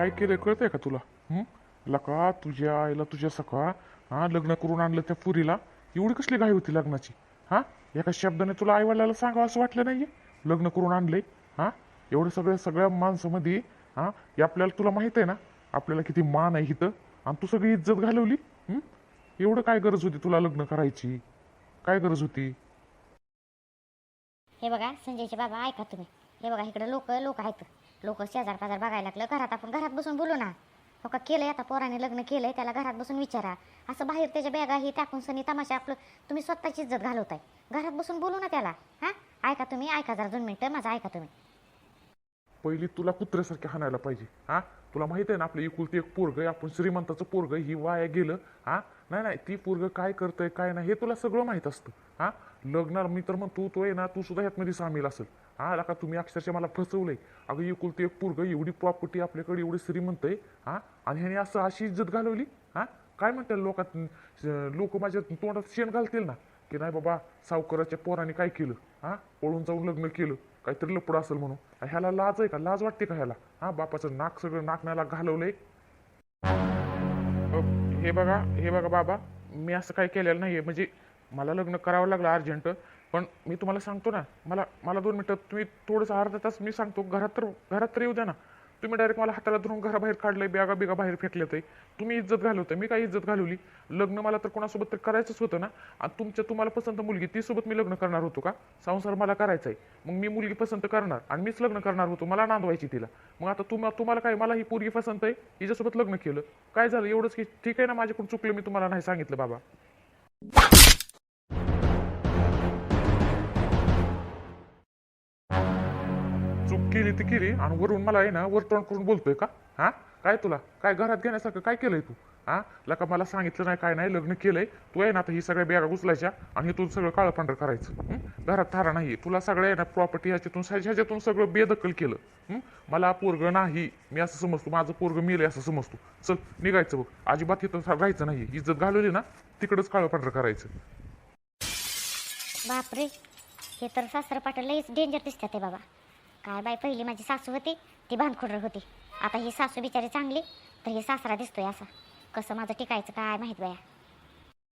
काय केलं कळतंय का तुला? हं? लका तुझ्या आईला तुझ्या सखा हा लग्न करून आणलं त्या पुरीला? एवढी कसली घाई होती लग्नाची? हा? एका शब्दाने तुला आईवडिलाला सांगावं असं वाटलं नाहीये? लग्न करून आणलंय? हा? एवढं सगळ्या सगळ्या माणसामध्ये हा? हे आपल्याला तुला माहीत आहे ना? आपल्याला किती मान आहे इथं? आणि तू सगळी इज्जत घालवली? हं? एवढं काय गरज होती तुला लग्न करायची? काय गरज होती? हे बघा संजयचे बाबा ऐका तुम्ही. हे बघा इकडे लोक लोक आहेत. लोक शेजार पाजार बघायला लागलं घरात आपण घरात बसून बोलू ना. हो का केलंय आता पोराने लग्न केलंय त्याला घरात बसून विचारा. असं बाहेर त्याच्या बॅगा ही टाकून सनी तमाशा आपलं तुम्ही स्वतःची इज्जत घालवताय. घरात बसून बोलू ना त्याला. हां? ऐका तुम्ही ऐका जरा दोन मिनटं माझं ऐका तुम्ही. पहिली तुला कुत्र्यासारखे हाणायला पाहिजे हा? तुला माहीत आहे ना आपलं एकुलती एक पोरग आहे आपण श्रीमंताचं पोरग ही वाया गेलं हा? नाही नाही ती पोरग काय करतंय काय नाही हे तुला सगळं माहीत असतं हा? लग्नाला मी तर मग तू तो आहे ना तू सुद्धा ह्यातमध्ये सामील असेल. हा का तुम्ही? अक्षरशः मला फसवलंय. अगं एकुलती एक पुरग एवढी प्रॉपर्टी आपल्याकडे एवढी श्रीमंत आहे हा? आणि ह्याने असं अशी इज्जत घालवली हा? काय म्हणतात लोकात लोक माझ्या तोंडात शेण घालतील ना? की नाही बाबा सावकाराच्या पोराने काय केलं? हा? पळून जाऊन लग्न केलं काहीतरी लपड असेल म्हणून. ह्याला लाज आहे का? लाज वाटते का ह्याला? हा बापाचं नाक सगळं नाकण्याला घालवलंय. हे बघा हे बघा बाबा मी असं काय केलेलं नाहीये. म्हणजे मला लग्न करावं लागलं अर्जंट. पण मी तुम्हाला सांगतो ना मला मला दोन मिनटं तुम्ही थोडंसं अर्धा तास मी सांगतो घरात तर घरात तर येऊ द्या ना. तुम्ही डायरेक्ट मला हाताला धरून घराबाहेर काढलंय बॅगा बिगा बाहेर फेकले ते तुम्ही इज्जत घालवताय मी काय इज्जत घालवली? लग्न मला तर कोणासोबत तर करायचंच होतं ना. आणि तुमच्या तुम्हाला पसंत मुलगी ती सोबत मी लग्न करणार होतो का? संसार मला करायचा आहे मग मी मुलगी पसंत करणार आणि मीच लग्न करणार होतो मला नांदवायची तिला. मग आता तुम्हाला तुम्हाला काय मला ही पोरगी पसंत आहे हिच्यासोबत लग्न केलं. काय झालं? एवढंच की ठीक आहे ना माझ्याकडून चुकलं मी तुम्हाला नाही सांगितलं बाबा. केली ती केली आणि वरून मला आहे ना वरतोंड करून बोलतोय का? हा? काय तुला? काय घरात घेण्यासारखं काय केलंय तू? हा? लका मला सांगितलं नाही काय नाही लग्न केलंय. तू आहे ना आता ही सगळ्या बॅगा उचलायच्या आणि हे सगळं काळं पांढरं करायचं घरात थारा नाही. तुला सगळं आहे ना प्रॉपर्टी ह्याच्यातून ह्याच्यातून सगळं बेदखल केलं. मला पोरग नाही. मी असं समजतो. माझं पोरग मिळेल असं समजतो. चल निघायचं बघ. अजिबात इथं राहायचं नाही इज्जत घालवली ना तिकडंच काळं पांढरं करायचं. बापरे. हे तर सासर पाटील लईच डेंजर दिसतात बाबा. काय बाई पहिली माझी सासू होती ती भानखुडर होती. आता ही सासू बिचारी चांगली तर हे सासरा दिसतोय असा. कसं माझं टिकायचं काय माहीत बाया?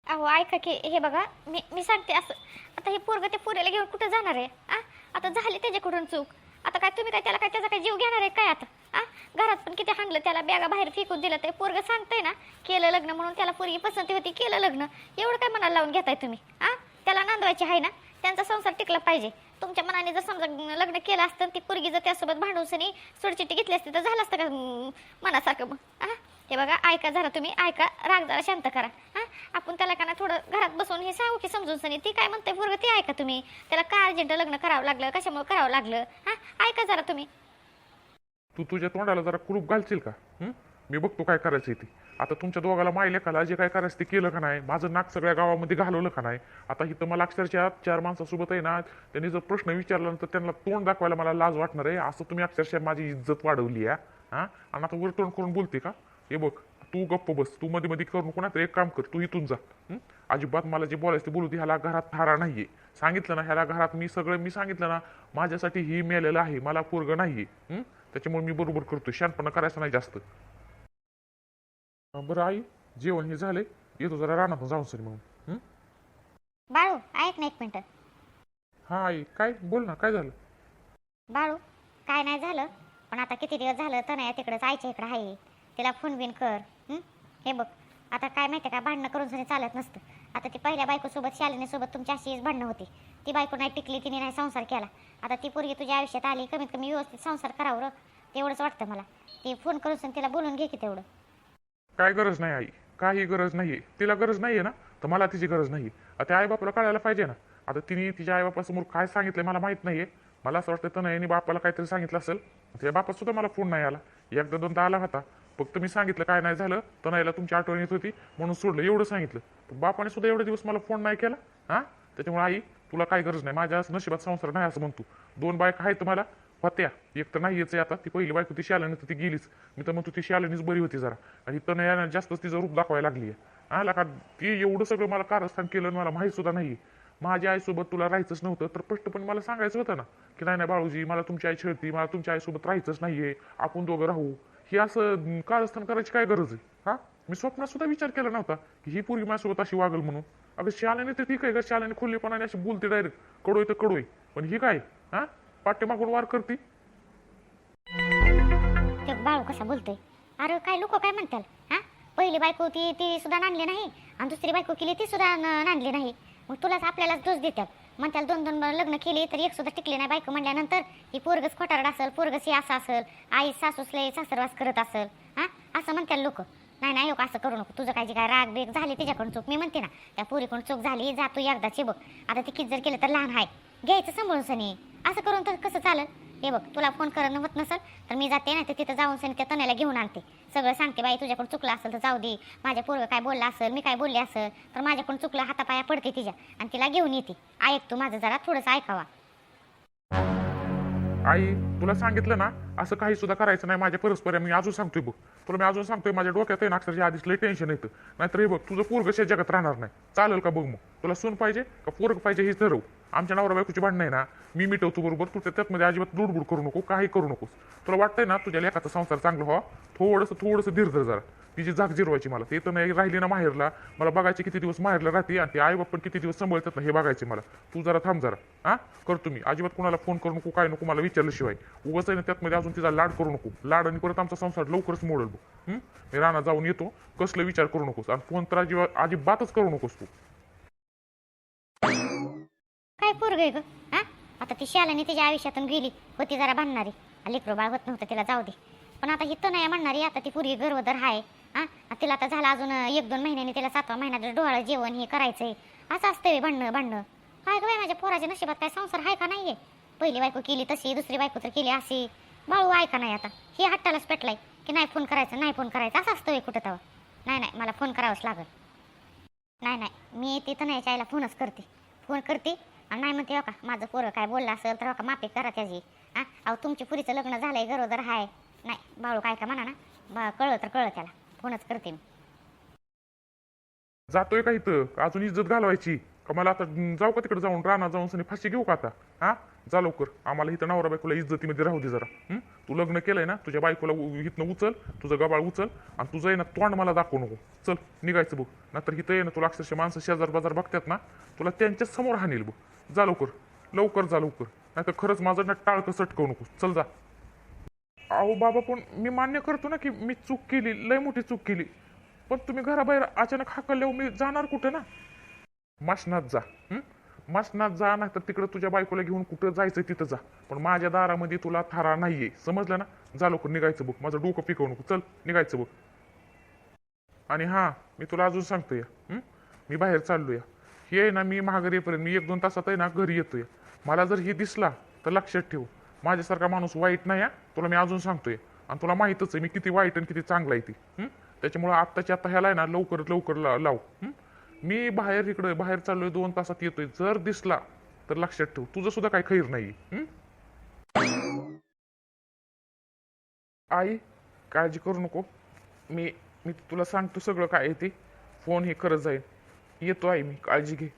अहो ऐका की हे बघा मी मी सांगते असं. आता हे पोरग ते पोरीला घेऊन कुठं जाणार आहे? आ? आता झाली त्याच्याकडून चूक. आता काय तुम्ही काय त्याला काय त्याचा काय जीव घेणार आहे काय आता? आ? घरात पण किती हाणलं त्याला बॅगा बाहेर फेकून दिलं ते पोरग सांगतंय ना केलं लग्न म्हणून त्याला पोरगी पसंती होती केलं लग्न. एवढं काय मनाला लावून घेताय तुम्ही? आ? त्याला नांदवायची आहे ना? त्यांचा संसार टिकला पाहिजे. तुमच्या मनाने जर समजा लग्न केलं असतं ती पोरगी जर त्यासोबत भांडूसनी सोडचिट्टी घेतली असती तर झालं असतं का मनासारखं मग? हे? बघा ऐका जरा तुम्ही ऐका राग जरा शांत करा. हां? आपण त्याला का ना थोडं घरात बसून हे सांगू की समजून सनी ती काय म्हणते पोरग ती ऐका तुम्ही. त्याला का अर्जंट लग्न करावं लागलं कशामुळे करावं लागलं? हा? ऐका जरा तुम्ही. तू तुझ्या तोंडाला जरा कुलूप घालशील का? हं? मी बघतो काय करायचं ते. आता तुमच्या दोघाला माय लेखाला जे काय करायचं ते केलं का नाही? माझं नाक सगळ्या गावामध्ये घालवलं का नाही? आता इथं मला अक्षरशः चार माणसासोबत आहे ना त्यांनी जर प्रश्न विचारला तर त्यांना तोंड दाखवायला मला लाज वाटणार आहे. असं तुम्ही अक्षरशः माझी इज्जत वाढवली आहे हां? आणि आता वरतोंड करून बोलते का? हे बघ तू गप्प बस. तू मध्ये मध्ये करू नको ना तर एक काम कर तू इथून जा. अजिबात मला जे बोलायचं ते बोलू दे. ह्याला घरात थारा नाहीये. सांगितलं ना ह्याला घरात मी सगळं मी सांगितलं ना माझ्यासाठी ही मेलेलं आहे मला पोरग नाहीये. त्याच्यामुळे मी बरोबर करतो शानपणा करायचं नाही जास्त. बरं आई जेवण हे झालंय. येतो जरा रानातून जाऊन सरी हं? बाळू ऐक ना एक मिनटं. हा आई काय? बोल ना काय झालं? बाळू काय नाही झालं. पण आता किती दिवस झालं तर नाही तिकडंच आईच्या इकडं आहे तिला फोन बिन कर. हं? हे बघ आता काय माहिती का भांडणं करून सुद्धा चालत नसतं. आता ती पहिल्या बायकोसोबत शालिनीसोबत तुमची अशीच भांडणं होती. ती बायको नाही टिकली तिने नाही संसार केला. आता ती पोरगी तुझ्या आयुष्यात आली कमीत कमी व्यवस्थित संसार करावं रं. तेवढंच वाटतं मला. ती फोन करून सुद्धा तिला बोलून घे की तेवढं. काय गरज नाही आई. काही गरज नाहीये. तिला गरज नाहीये ना? तर मला तिची गरज नाही आता आई बापाला कळायला पाहिजे ना. आता तिने तिच्या आई बापासमोर काय सांगितलंय मला माहीत नाहीये. मला असं वाटतं तनयाने बापाला काहीतरी सांगितलं असेल. त्या बापा सुद्धा मला फोन नाही आला. एकदा दोनदा आला होता. फक्त मी सांगितलं काय नाही झालं. तनयाला तुमची आठवण येत होती म्हणून सोडलं. एवढं सांगितलं. पण बापाने सुद्धा एवढे दिवस मला फोन नाही केला. हा? त्याच्यामुळे आई तुला काय गरज नाही. माझ्या नशिबात संसार नाही असं म्हणतो. दोन बायका आहेत तुम्हाला. होत्या. एक तर नाहीच आहे आता. ती पहिली बायको ती शालिनी तर ती गेलीच. मी तर म्हणतो ती शालिनीच बरी होती जरा. आणि तनयानं जास्तच तिचं रूप दाखवायला लागली आहे. आला का ती एवढं सगळं मला कारस्थान केलं मला माहीत सुद्धा नाही माझ्या आईसोबत तुला राहायचंच नव्हतं तर स्पष्टपणे मला सांगायचं होतं ना की नाही नाही बाळूजी मला तुमची आई छळती मला तुमच्या आईसोबत राहायचंच नाहीये. आपण दोघं राहू. हे असं कारस्थान करायची काय गरज आहे? हा? मी स्वप्नात सुद्धा विचार केला नव्हता की ही पोरगी माझ्यासोबत अशी वागल म्हणून. अगं शाळेने तर ठीक आहे का शाळेने खोल्लेपणाने अशी बोलते डायरेक्ट कडोय तर कडोय. पण ही काय? हा? पाठीमागून वार करते. ते बाळू कसा बोलतोय? अरे काय लोक काय म्हणतात? हा? पहिली बायको ती ती सुद्धा नांदली नाही. आणि दुसरी बायको केली ती सुद्धा नांदली नाही. मग तुलाच आपल्यालाच दोष देतात. म्हणताल दोन दोन लग्न केली तर एक सुद्धा टिकली नाही बायको म्हणल्यानंतर ही पोरगच खोटारड असेल पोरगच हे असं असेल आई सासूसले सासरवास करत असेल. हा? असं म्हणतात लोक. नाही नाही हो, असं करू नको. तुझं काय जे काय राग बेग झाली तिच्याकडून चूक. मी म्हणते ना त्या पोरीकडून चूक झाली जातो एकदाची बघ. आता ती किती जर केलं तर लहान आहे घ्यायचं सांभाळून सनी. असं करून तर कसं चालेल? हे बघ तुला फोन करणं होत नसेल तर मी जाते ना तर तिथं जाऊन सनी त्या तण्याला घेऊन आणते. सगळं सांगते बाई तुझ्याकडून चुकलं असेल तर जाऊ दे. माझ्या पोरगं काय बोलला असेल मी काय बोलले असेल तर माझ्याकडून चुकलं हातापाया पडते तिच्या. आणि तिला घेऊन येते. ऐक तू माझं जरा थोडंसं ऐकावा. आई तुला सांगितलं ना असं काही सुद्धा करायचं नाही माझ्या परस्पर. मी अजून सांगतोय बघ. तुला मी अजून सांगतोय माझ्या डोक्यात आहे ना अक्षरशः आधीच लय टेन्शन येतं. नाहीतर हे बघ तुझं पोरग जगात राहणार नाही. चालेल का बघ मग? तुला सून पाहिजे का पोरग पाहिजे हे ठरवू. आमच्या नवरा बायकोची भांडणं आहे ना मी मिटवतो बरोबर तू त्या- त्यातमध्ये अजिबात लुडबुड करू नको काही करू नकोस. तुला वाटतंय ना तुझ्या लेखाचा संसार चांगला व्हा थोडंसं थोडंसं धीर धर जरा. तिची जाग जिरवायची मला ते तर नाही राहिली ना माहेरला. मला बघायची किती दिवस माहेरला राहते आणि ते आई बाप पण किती दिवस सांभाळतात ना हे बघायचे मला. तू जरा थांब जरा. हा? करतो मी. अजिबात कुणाला फोन करू नको काय नको मला विचारल्याशिवाय. उगाच आहे ना त्यातमध्ये अजून तिचा लाड करू नको. लाड आणि परत आमचा संसार लवकरच मोडल बघ. मी राणा जाऊन येतो कसलं विचार करू नकोस. आणि फोन तर अजिबात अजिबातच करू नकोस तू. काय पोरग आहे ग? हा? आता ती शालाने तिच्या आयुष्यातून गेली होती जरा भांडणारी. लेकरू बाळ होत नव्हतं तिला जाऊ दे. पण आता ही तर नाही म्हणणारी आता ती पोरगी गर्वदर आहे. हा? तिला आता झालं अजून एक दोन महिन्यांनी तिला सातवा महिन्यात डोळा जेवण हे करायचंय. असं असतंय भांडणं भांडणं. काय गं बाई माझ्या पोराच्या नशिबात काय संसार आहे का नाहीये? पहिली बायको केली तशी दुसरी बायको तर केली अशी. बाळू आहे का नाही आता? हे हट्टालाच पेटलाय की नाही फोन करायचं नाही फोन करायचं? असं असतं कुठं तेव्हा नाही नाही मला फोन करावाच लागल. नाही नाही मी तिथं नाही यायला फोनच करते. फोन करते नाही म्हणते हो का माझं पोरं काय बोललं असेल तर हो का माफी करा त्याची. हां? अहो तुमच्या पुरीचं लग्न झालंय गरोदर हाय. नाही बाळू काय का म्हणा ना? बा कळलं तर कळलं त्याला. फोनच करते मी. जातोय का इथं? अजून इज्जत घालवायची. का मला आता जाऊ का तिकडे जाऊन? राणा जाऊन सनी फाशी घेऊ का आता? हा? जा लवकर. आम्हाला इथं नवरा बायकोला इज्जतीमध्ये राहू दे जरा. हं? तू लग्न केलंय ना तुझ्या बायकोला उ- इथनं उचल तुझं गबाळ उचल आणि तुझं आहे ना तोंड मला दाखवू नको. चल निघायचं बघ. नाहीतर इथं आहे ना तुला अक्षरशः माणसं शेजार बाजार बघतात ना तुला त्यांच्यासमोर हाणेल बघ. जा लवकर. लवकर जा लवकर. नाहीतर खरंच माझं ना टाळकं सटकवू नको चल जा. अहो बाबा पण मी मान्य करतो ना की मी चूक केली लय मोठी चूक केली. पण तुम्ही घराबाहेर अचानक हाकल्यावर मी जाणार कुठं ना? माशनात जा माशनात जा नाही तर तिकडं तुझ्या बायकोला घेऊन कुठं जायचं तिथं जा. पण माझ्या दारामध्ये तुला थारा नाहीये. समजलं ना? जा लवकर निघायचं बघ. माझं डोकं पिकवू नको. चल निघायचं बघ. आणि हां मी तुला अजून सांगतो या मी बाहेर चाललो या हे आहे ना मी महागारी येईपर्यंत मी एक दोन तासात आहे ना घरी येतोय. मला जर हे दिसला तर लक्षात ठेव. माझ्यासारखा माणूस वाईट नाही आहे तुला मी अजून सांगतोय. आणि तुला माहीतच आहे मी किती वाईट आणि किती चांगला आहे ती. त्याच्यामुळं आत्ताच्या आत्ता ह्याला आहे ना लवकरात लवकर ला- लाव. मी बाहेर इकडे बाहेर चाललोय दोन तासात येतोय. जर दिसला तर लक्षात ठेव. तुझं सुद्धा काही खैर नाही आई काळजी करू नको. मी मी तुला सांगतो सगळं काय आहे ते. फोन हे करत जाईल. येतो आई मी काळजी घे.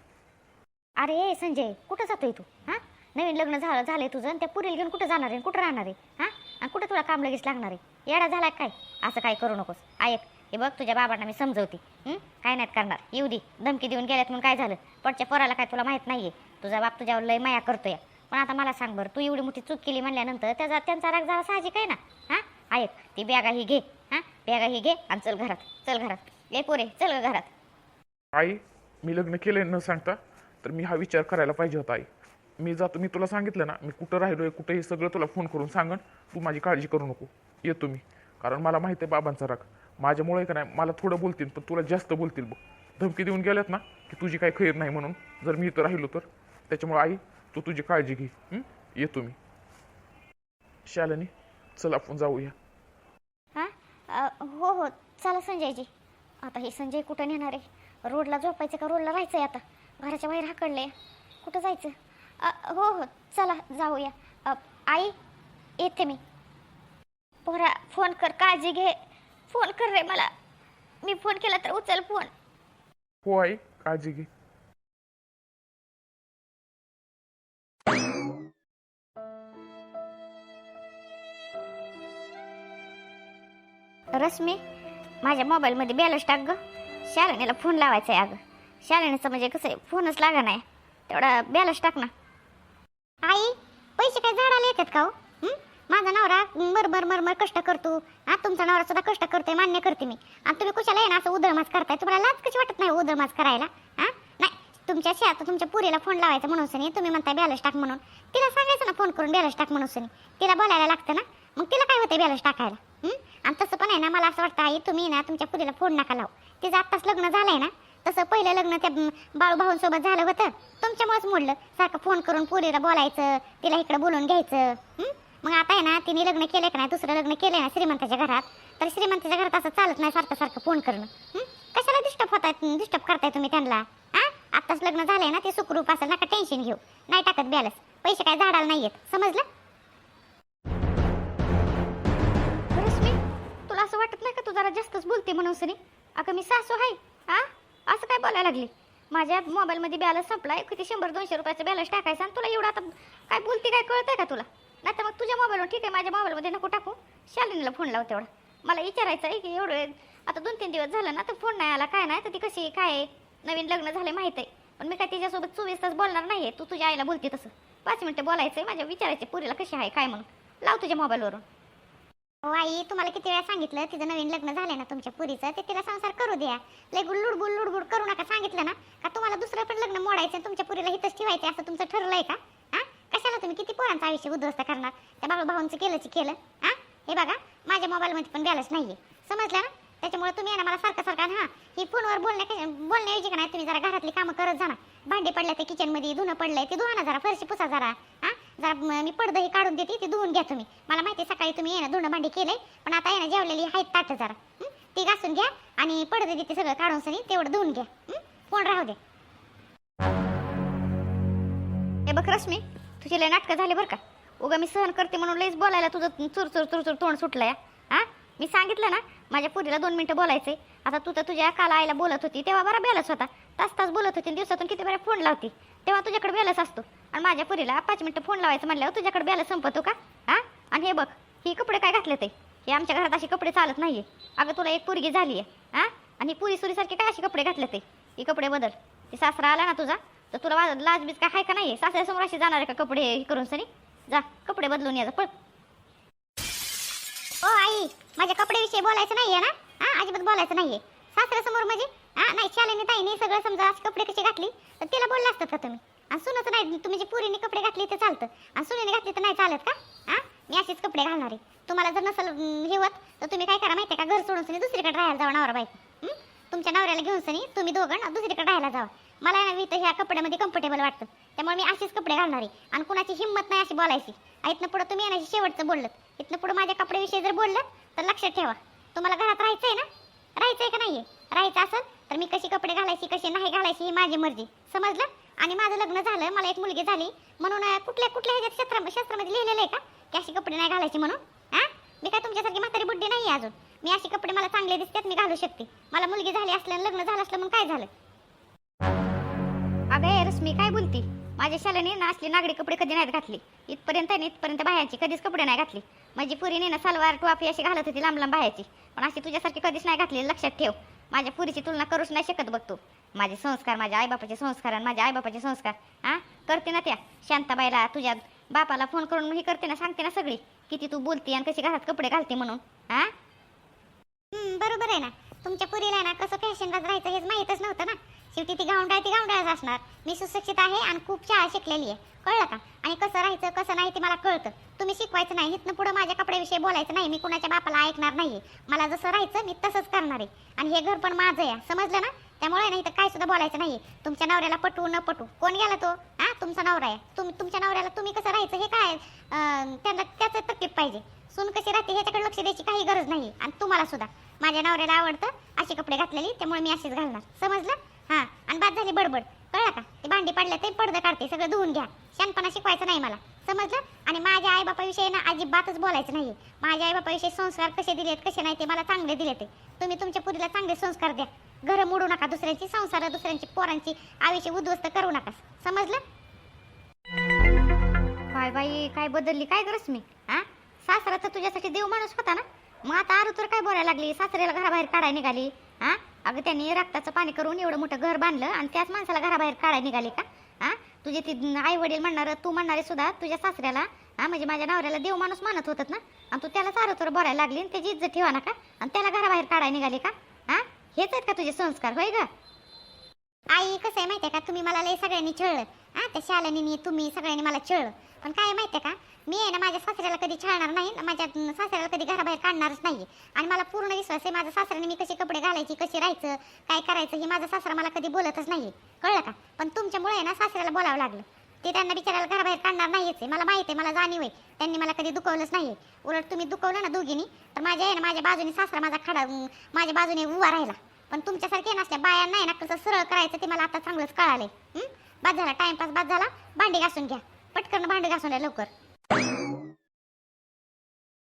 अरे संजय कुठं जातोय तू? हा? नवीन लग्न झालं झालंय तुझं आणि त्या पुरीला घेऊन कुठं जाणार आहे कुठं राहणार आहे? हा? आणि कुठं तुला काम लगेच लागणार आहे? येडा झाला काय? असं काय करू नकोस. ऐक हे बघ तुझ्या बाबांना मी समजवते. हं? काय नाहीत करणार? येऊ दे. धमकी देऊन गेल्यात म्हणून काय झालं? पडच्या पोराला काय तुला माहीत नाहीये? तुझा बाप तुझ्यावर लय माया करतोय. पण आता मला सांग बरं तू एवढी मोठी चूक केली म्हणल्यानंतर त्याचा त्यांचा राग जरा साहजिक आहे ना? हा? ऐक ती बॅगा ही घे. हा? बॅगा ही घे आणि चल घरात. चल घरात. ये पोरे चल ग घरात. आई मी लग्न केले न सांगता तर मी हा विचार करायला पाहिजे होता आई. मी जातो मी तुला सांगितलं ना मी कुठं राहिलो आहे कुठं हे सगळं तुला फोन करून सांगन तू माझी काळजी करू नको. येतो मी. कारण मला माहिती आहे बाबांचा राग. माझ्यामुळे का नाही मला थोडं बोलतील पण तुला जास्त बोलतील बघ. धमकी देऊन गेल्यात ना की तुझी काही खैर नाही म्हणून. जर मी इथं राहिलो तर. त्याच्यामुळे आई तू तुझी काळजी घे. येतो मी. शालिनी चल आपण जाऊया. हां? हो हो. चला संजयजी. आता हे संजय कुठं नेणार आहे? रोडला झोपायचं का? रोडला राहायचं आहे आता. घराच्या बाहेर हाकडले कुठं जायचं? हो हो चला जाऊया. आई येते मी. पोरा फोन कर काळजी घे. फोन कर रे मला. मी फोन केला तर उचल फोन. हो आई काळजी घे. रश्मी माझ्या मोबाईलमध्ये बॅलन्स टाक ग. शालिनीला फोन लावायचा आहे अगं. शालिनीचं म्हणजे कसं आहे फोनच लागा नाही. तेवढा बॅलन्स टाक ना. आई पैसे काय झाडाला येतात का हो? माझा नवरा मर मर मर मर कष्ट करतो. हा तुमचा नवरा सुद्धा कष्ट करतोय मान्य करते मी. आणि तुम्ही कुशाला आहे ना असं उदळमास करताय? तुम्हाला लाज कशी वाटत नाही उदळमास करायला? हा नाही तुमच्या शेत तुमच्या पुरीला फोन लावायचा म्हणून सनी तुम्ही म्हणताय बॅलन्स टाक म्हणून. तिला सांगायचं ना फोन करून बॅलन्स टाक म्हणून सनी. तिला बोलायला लागतं ना. मग तिला काय होतं बॅलन्स टाकायला? आणि तसं पण आहे ना मला असं वाटतं आई तुम्ही ना तुमच्या पुरीला फोन नका लावू. तिचं आत्ताच लग्न झालंय ना तसं पहिलं लग्न त्या बाळू भाऊंसोबत झालं होतं. तुमच्यामुळेच मोडलं. सारखं फोन करून पोरीला बोलायचं तिला इकडं बोलून घ्यायचं मग आता आहे ना तिने लग्न केलं का नाही दुसरं लग्न केलंय ना श्रीमंताच्या घरात तर श्रीमंताच्या घरात असं चालत नाही सारखं सारखं फोन करणं. कशाला डिस्टर्ब होताय डिस्टर्ब करताय तुम्ही त्यांना? हा आत्ताच लग्न झालंय ना ते सुखरूप असेल नका टेन्शन घेऊ. नाही टाकत बॅलन्स पैसे काय झाडाला नाही येत समजलं? रश्मी तुला असं वाटत नाही का तू जरा जास्तच बोलते म्हणून सरी अगं मी सासू आहे. हा असं काय बोलायला लागली? माझ्या मोबाईलमध्ये बॅलन्स संपलाय. किती शंभर दोनशे रुपयाचा बॅलन्स टाकायचा आणि तुला एवढं आता काय बोलते काय कळतंय का तुला? नाही तर मग तुझ्या मोबाईलवर ठीक आहे माझ्या मोबाईलमध्ये नको टाकू. शालिनीला फोन लाव तेवढा. मला विचारायचं आहे की एवढं आता दोन तीन दिवस झालं ना तर फोन नाही आला. काय नाही तर ती कशी आहे, काय आहे? नवीन लग्न झाले माहीत आहे. पण मी काय तिच्यासोबत चोवीस तास बोलणार नाही तू तुझ्या आईला बोलते तसं. पाच मिनटं बोलायचं आहे माझ्या विचारायचे पुरीला कशी आहे काय म्हणून. लाव तुझ्या मोबाईलवरून. हो आई तुम्हाला किती वेळा सांगितलं तिचं नवीन लग्न झालंय ना तुमच्या पुरीचं ते तिला संसार करू द्या. लय गुल्लुडबुल लुडबुड करू नका सांगितलं ना? का तुम्हाला दुसरं पण लग्न मोडायचं तुमच्या पुरीला हितच ठेवायचं असं तुमचं ठरलंय का? हा? कशाला तुम्ही किती पोरांचं आयुष्य उद्ध्वस्त करणार? त्या बाबा भाऊंचं केलंच केलं हा? हे बघा माझ्या मोबाईलमध्ये पण बॅलन्स नाहीये. समजलं ना? त्याच्यामुळे तुम्ही आहे ना मला सारखं सारखं हा ही फोनवर बोलण्या बोलण्याऐवजी का नाही तुम्ही जरा घरातली कामं करत जाणार भांडे पडले ते किचनमध्ये धुणं पडलंय ते धुवा ना जरा फरशी पुसा जरा हा? जरा म- मी पडदं हे काढून देते ते धुवून घ्या तुम्ही. मला माहिती आहे सकाळी तुम्ही येणं ना धुणं भांडी केलंय पण आता आहे ना जेवलेली आहेत ताट जरा. हं? ती घासून घ्या आणि पडदं देते सगळं काढून सनी तेवढं धुवून घ्या. हं? फोन राहू दे. हे बघ रश्मी तुझे लय नाटकं झाले बरं का. उगा मी सहन करते म्हणून लईच बोलायला तुझं चुर चुर चुर चुर तोंड सुटलंय हा? मी सांगितलं ना माझ्या पुरीला दोन मिनटं बोलायचंय. आता तू तर तुझ्या काल आईला बोलत होती तेव्हा बरा बेलच होता. तास तास बोलत होती आणि दिवसातून किती बऱ्या फोन लावती. तेव्हा तुझ्याकडे बेलच असतो. आणि माझ्या पुरीला पाच मिनटं फोन लावायचं म्हणल्यावर तुझ्याकडे बॅलन्स संपतो का? हा? आणि हे बघ ही कपडे काय घातले ते? हे आमच्या घरात असे कपडे चालत नाही आहे अगं तुला एक पोरगी झाली आहे हा? आणि पुरी सुरीसारखे काय असे कपडे घातले ते? ही कपडे बदल. ते सासरा आला ना तुझा तर तुला लाजबीज काय आहे का नाही सासऱ्यासमोर अशी जाणार आहे का कपडे हे करून सनी? जा कपडे बदलून या पळ. ओ आई माझ्या कपड्याविषयी बोलायचं नाही आहे ना? हा अजिबात बोलायचं नाही आहे सासऱ्यासमोर म्हणजे? हा नाही शालेने ताईने सगळं समजा अशी कपडे कशी घातली? तर तिला बोलला असतात का तुम्ही? आणि नाही तुम्ही जी पुरीने कपडे घातले तर चालतं. आणि सुनीने घातले तर नाही चालत का? हा मी असेच कपडे घालणार आहे. तुम्हाला जर नसल हे होत तर तुम्ही काय करा माहितीये का? घर सोडून सनी दुसरीकडे राहायला जावा नवरा बायको तुमच्या नवऱ्याला घेऊन सनी तुम्ही दोघं दुसरीकडे राहायला जावा. मला मी इथं ह्या कपड्यामध्ये कम्फर्टेबल वाटतं. त्यामुळे मी असेच कपडे घालणार आहे. आणि कुणाची हिंमत नाही अशी बोलायची. इथनं पुढं तुम्ही येण्याशी शेवटचं बोललं. इथनं पुढं माझ्या कपड्याविषयी जर बोललं तर लक्षात ठेवा. तुम्हाला घरात राहायचं आहे ना? राहायचं आहे का नाहीये? राहायचं असेल तर मी कशी कपडे घालायची कशी नाही घालायची ही माझी मर्जी. समजलं? आणि माझं लग्न झालं मला एक मुलगी झाली. म्हणून कुठल्या कुठल्या ह्याच्यात शस्त्र शस्त्रामध्ये लिहिलेलं आहे का? की अशी कपडे नाही घालायची म्हणून? हां? मी काय तुमच्यासारखी म्हातारी बुड्डी नाही अजून. मी अशी कपडे मला चांगले दिसतात मी घालू शकते. मला मुलगी झाली असल्या लग्न झालं असलं मग काय झालं? अगं हे रश्मी काय बोलती? माझ्या शालेने ना असली नागरी कपडे कधी नाहीत घातले. इथपर्यंत आहे इथपर्यंत बाहेरची कधीच कपडे नाही घातले. माझी पुरीने ना सलवार टोपी अशी घालत होती लांब लांब बाहेरची. पण अशी तुझ्यासारखी कधीच नाही घातली लक्षात ठेव. माझ्या पुरीची तुलना करूच नाही शकत बघतो माझे संस्कार माझ्या आईबापाचे संस्कार आणि माझ्या आईबापाचे संस्कार. हां करते ना त्या. शांताबाईला तुझ्या बापाला फोन करून हे करते ना सांगते ना सगळी. किती तू बोलते आणि कशी घरात कपडे घालते म्हणून. हा बरोबर आहे ना. तुमच्या पुरीला ना कसं फॅशनलाच राहायचं हेच माहीतच नव्हतं ना. शेवटी ती गावंड आहे ती गावंडाच असणार. मी सुशिक्षित आहे आणि खूप शाळा शिकलेली आहे. कळलं का? आणि कसं राहायचं कसं नाही ते मला कळतं. तुम्ही शिकवायचं नाही. इथनं पुढं माझ्या कपड्याविषयी बोलायचं नाही. मी कुणाच्या बापाला ऐकणार नाही मला जसं राहायचं मी तसंच करणार आहे. आणि हे घर पण माझं आहे. समजलं ना? त्यामुळे नाही तर काय सुद्धा बोलायचं नाही तुमच्या नवऱ्याला पटवू न पटवू. कोण गेला तो? हा? तुमचा नवरा आहे. तुम तुमच्या नवऱ्याला तुम्ही कसं राहायचं? हे काय? त्यांना त्याचं तकलीफ पाहिजे. सून कशी राहते ह्याच्याकडे लक्ष द्यायची काही गरज नाही आणि तुम्हाला सुद्धा. माझ्या नवऱ्याला आवडतं असे कपडे घातलेली त्यामुळे मी अशीच घालणार. समजलं? हा. आणि बाद झाली बडबड. कळलं का? ते भांडी पडले ते पडदं काढते सगळं धुवून घ्या. शानपणा शिकवायचं नाही मला. समजलं? आणि माझ्या आईबापाविषयी ना अजिबातच बोलायचं नाही माझ्या आईबापाविषयी संस्कार कसे दिलेत कसे नाही ते मला चांगले दिले ते तुम्ही तुमच्या पुरीला चांगले संस्कार द्या. घरं मोडू नका दुसऱ्यांची संसार दुसऱ्यांची पोरांची आयुष्य उद्ध्वस्त करू नका. समजलं? काय बाई काय बदलली? काय गरज मी? हा? सासरा तर तुझ्यासाठी देव माणूस होता ना? मग आता आरू तर काय बोलायला लागली? सासऱ्याला घराबाहेर काढायला निघाली. हा? अगं त्यांनी रक्ताचं पाणी करून एवढं मोठं घर बांधलं आणि त्याच माणसाला घराबाहेर काढायला निघाली का? हा? तुझे ती आई वडील म्हणणार तू म्हणणारे सुद्धा तुझ्या सासऱ्याला हा? म्हणजे माझ्या नवऱ्याला देव माणूस मानत होतात ना? आणि तू त्याला सारं तर बोलायला लागली आणि त्याची इज्जत ठेवा ना का आणि त्याला घराबाहेर काढायला निघाली का? हेच आहेत का तुझे संस्कार? होय ग? आई कसं आहे माहितीये का? तुम्ही मला लय सगळ्यांनी छळलं. हा त्या शालनीनी तुम्ही सगळ्यांनी मला छळलं. पण काय आहे माहितीये का? मी आहे ना माझ्या सासऱ्याला कधी छळणार नाही माझ्या सासऱ्याला कधी घराबाहेर काढणारच नाही आणि मला पूर्ण विश्वास आहे माझ्या सासऱ्याने मी कसे कपडे घालायची कशी राहायचं काय करायचं हे माझा सासरा मला कधी बोलतच नाही कळलं का? पण तुमच्यामुळे आहे ना सासऱ्याला बोलावं लागलं. ते त्यांना बिचाराला घराबाहेर काढणार नाहीच आहे. मला माहिती आहे मला जाणीव आहे. त्यांनी मला कधी दुखवलंच नाही उलट तुम्ही दुखवलं ना दोघींनी तर माझ्या आहे ना माझ्या बाजूने सासरा माझा खडा माझ्या बाजूने उभा राहिला. पण तुमच्यासारखे नसल्या बाया नाही ना कसं सरळ करायचं ते मला आता चांगलंच कळालंय. बाद झाला टाइमपास बाद झाला. भांडी घासून घ्या. पटकन भांडी घासून द्या लवकर.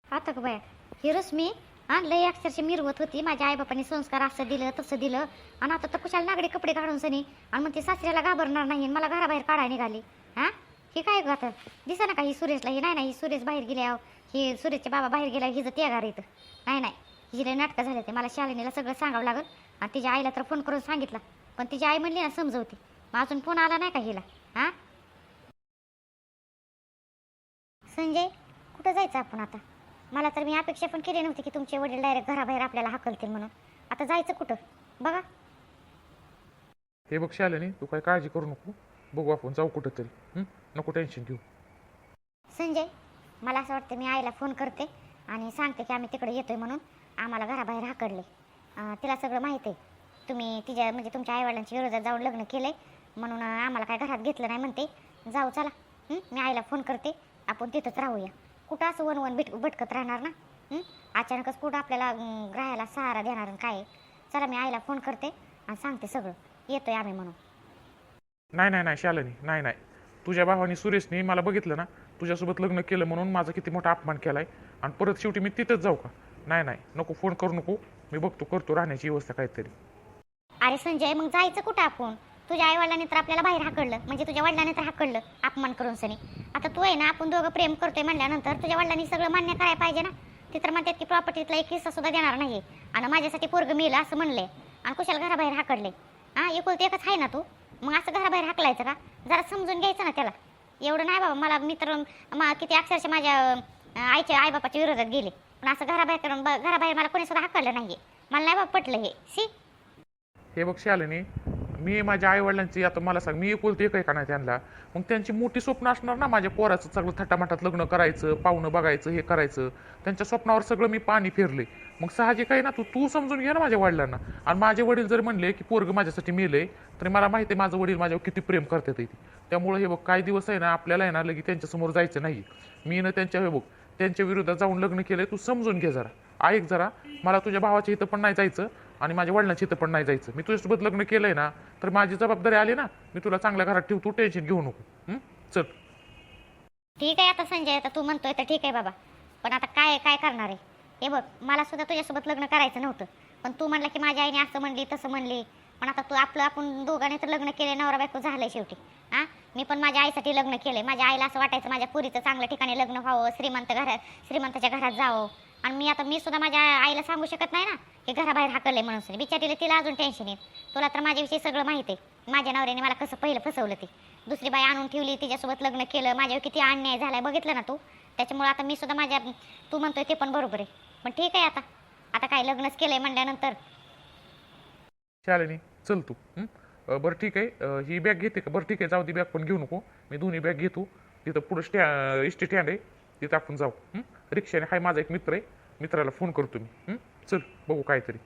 आता का बाया ही रश्मी हा लय अक्षरशः मिरवत होती. माझ्या आईबापांनी संस्कार असं दिलं तसं दिलं. आणि आता तर कुशाला नागडे कपडे काढून सनी. आणि मग ते सासऱ्याला घाबरणार नाही आणि मला घराबाहेर काढायला निघाली. हा? हे काय गं आता? दिसा ना का ही सुरेशला? हे नाही ना ही सुरेश बाहेर गेल्या हे सुरेशचे बाबा बाहेर गेल्या हिचं त्या घार इथं नाही नाही. हिला नाटकं झाले ते. मला शालिनीला सगळं सांगावं लागल. आणि तिच्या आईला तर फोन करून सांगितलं. पण तिची आई म्हणली ना समजवते. मग अजून फोन आला नाही का हिला? हां? संजय कुठं जायचं आपण आता? मला तर मी अपेक्षा पण केली नव्हती की तुमचे वडील डायरेक्ट घराबाहेर आपल्याला हाकलतील म्हणून. आता जायचं कुठं? बघा. हे बघ शालिनी तू काय काळजी करू नको. बघू आपण जाऊ कुठं तरी नको टेन्शन घेऊ. संजय मला असं वाटतं मी आईला फोन करते आणि सांगते की आम्ही तिकडे येतोय म्हणून. आम्हाला घराबाहेर हाकडले तिला सगळं माहिती आहे. तुम्ही तिच्या म्हणजे तुमच्या आईवडिलांची विरोधात जाऊन लग्न केलंय. म्हणून आम्हाला काय घरात घेतलं नाही म्हणते. जाऊ चला. मी आईला फोन करते. आपण तिथंच राहूया. कुठं असं वन वन बिट भटकत राहणार ना? अचानकच कुठं आपल्याला राहायला सहारा देणार आणि काय चला मी आईला फोन करते आणि सांगते सगळं. येतोय आम्ही म्हणून. नाही नाही नाही शालनी नाही नाही. तुझ्या भावाने सुरेशने मला बघितलं ना तुझ्यासोबत लग्न केलं म्हणून माझा किती मोठा अपमान केलाय. आणि परत शेवटी मी तिथंच जाऊ का? नाही नाही नको फोन करू नको. मी बघतो करतो राहण्याची व्यवस्था काहीतरी. अरे संजय मग जायचं कुठं आपण? तुझ्या आई वडिलांनी तर आपल्याला बाहेर हाकडलं म्हणजे तुझ्या वडिलांनी तर हाकडलं अपमान करून सनी. आता तू आहे ना आपण दोघं प्रेम करतोय म्हणल्यानंतर तुझ्या वडिलांनी सगळं मान्य करायला पाहिजे ना? ते तर म्हणतात की प्रॉपर्टीतला एक हिस्सा सुद्धा देणार नाही आणि माझ्यासाठी पोरग मिळलं असं म्हणले आणि कुशाला घराबाहेर हाकडले हा एकुलते एकच आहे ना तू? मग असं घराबाहेर हाकलायचं का? जरा समजून घ्यायचं ना त्याला. एवढं नाही बाबा मला मित्र मा- किती अक्षरशः माझ्या आईच्या आईबापाच्या विरोधात गेले. पण असं घराबाहेर करून घराबाहेर मला कोणी सुद्धा हाकललं नाहीये. मला नाही बाबा पटलं हे. सी? हे बघ शालिनी मी माझ्या आई वडिलांची आता मला सांग मी एकुलती एक आहे का नाही त्यांना? मग त्यांची मोठी स्वप्न असणार ना माझ्या पोराचं सगळं थटामाटात लग्न करायचं पाहुणं बघायचं हे करायचं. त्यांच्या स्वप्नावर सगळं मी पाणी फिरले. मग साहजिक आहे ना तू तू समजून घे ना माझ्या वडिलांना. आणि माझे वडील जर म्हणले की पोरग माझ्यासाठी मेलंय तरी मला माहिती आहे माझं वडील माझ्यावर किती प्रेम करतात ते त्यामुळे हे बघ काही दिवस आहे ना आपल्याला आहे ना लगे त्यांच्यासमोर जायचं नाही मी ना त्यांच्या हे बघ त्यांच्या विरोधात जाऊन लग्न केलंय तू समजून घे जरा. ऐक जरा मला तुझ्या भावाच्या इथं पण नाही जायचं आणि माझ्या वडिलांच्या इथं पण नाही जायचं. मी तुझ्यासोबत लग्न केलंय ना तर माझी जबाबदारी आली ना मी तुला चांगल्या घरात ठेवतो तू टेन्शन घेऊ नको. चल. ठीक आहे आता संजय आता तू म्हणतोय तर ठीक आहे बाबा. पण आता काय काय करणार आहे? हे बघ मला सुद्धा तुझ्यासोबत लग्न करायचं नव्हतं. पण तू म्हणला की माझ्या आईने असं म्हणली तसं म्हणली. पण आता तू आपलं आपण दोघांनी तर लग्न केले नवरा बायको झालं शेवटी. हां? मी पण माझ्या आईसाठी लग्न केलंय. माझ्या आईला असं वाटायचं माझ्या पुरीचं चांगल्या ठिकाणी लग्न व्हावं श्रीमंत घरात श्रीमंताच्या घरात जावं. आणि मी आता मी सुद्धा माझ्या आईला सांगू शकत नाही ना की घराबाहेर हाकलले म्हणून सुद्धा. बिचारीला तिला अजून टेन्शन येत. तुला तर माझ्याविषयी सगळं माहिती आहे. माझ्या नवऱ्याने मला कसं पहिलं फसवलं ते. दुसरी बाई आणून ठेवली तिच्यासोबत लग्न केलं माझ्यावर किती अन्याय झालाय बघितलं ना तू? त्याच्यामुळे आता मी सुद्धा माझ्या तू म्हणतोय ते पण बरोबर आहे. पण ठीक आहे आता. आता काय लग्नच केलंय म्हणल्यानंतर. शालिनी चल तू हं? बरं ठीक आहे. ही बॅग घेते का? बरं ठीक आहे. जाऊ ती बॅग पण घेऊ नको. मी दोन्ही बॅग घेतो. तिथं पुढं स्टॅ एस टी स्टँड आहे तिथं आपण जाऊ हं? रिक्षाने हाय माझा एक मित्र आहे. मित्राला फोन करतो मी हं? चल बघू काहीतरी.